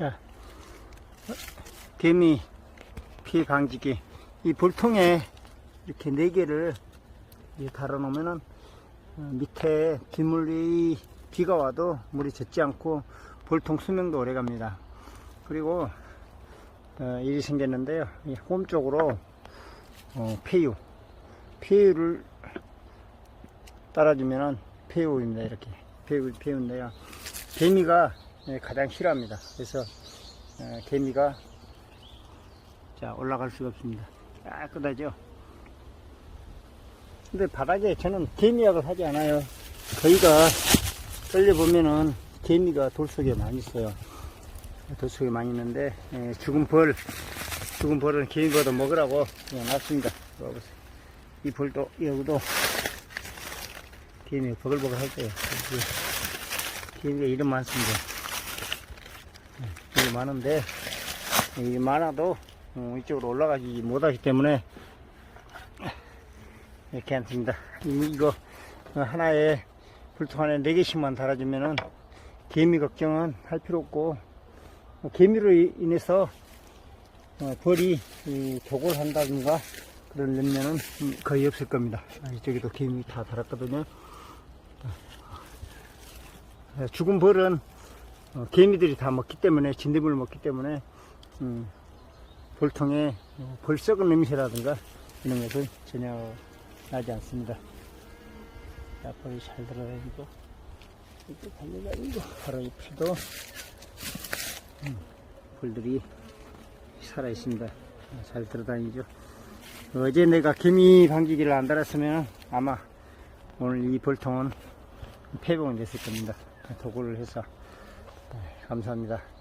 자, 개미 피해 방지기. 이 볼통에 이렇게 네 개를 달아 놓으면은 어, 밑에 빗물이 비가 와도 물이 젖지 않고 볼통 수명도 오래 갑니다. 그리고 어, 일이 생겼는데요. 이홈 쪽으로 어, 폐유, 폐유를 따라주면은 폐유입니다. 이렇게 폐유, 폐유인데요. 개미가 예, 가장 싫어합니다. 그래서 어, 개미가 자 올라갈 수가 없습니다. 깨끗하죠. 근데 바닥에 저는 개미약을 하지 않아요. 거기가 떨려 보면은 개미가 돌 속에 많이 있어요. 돌 속에 많이 있는데 예, 죽은 벌, 죽은 벌은 개미보다 먹으라고 그냥 놨습니다. 이거 보세요. 이 벌도 여기도 개미 버글버글 할 거예요. 개미가 이름 많습니다. 예, 이게 많은데 이 많아도 어, 이쪽으로 올라가지 못하기 때문에 이렇게 앉습니다. 이- 이거 어, 하나에 불통 안에 4개씩만 달아주면은 개미 걱정은 할 필요 없고 어, 개미로 이- 인해서 어, 벌이 이 조골 한다든가 그런 냄새는 음, 거의 없을 겁니다. 아, 이쪽에도 개미 다 달았거든요. 어, 죽은 벌은 어, 개미들이 다 먹기 때문에 진딧물을 먹기 때문에 음, 볼통에 어, 벌 썩은 냄새라든가 이런 것은 전혀 나지 않습니다. 자, 벌이 잘 들어다니고 이렇게 달려다니고 바로 옆에도 음, 벌들이 살아 있습니다. 잘 들어다니죠. 어제 내가 개미 방지기를 안 달았으면 아마 오늘 이 벌통은 폐봉이 됐을 겁니다. 도구를 해서 네, 감사합니다.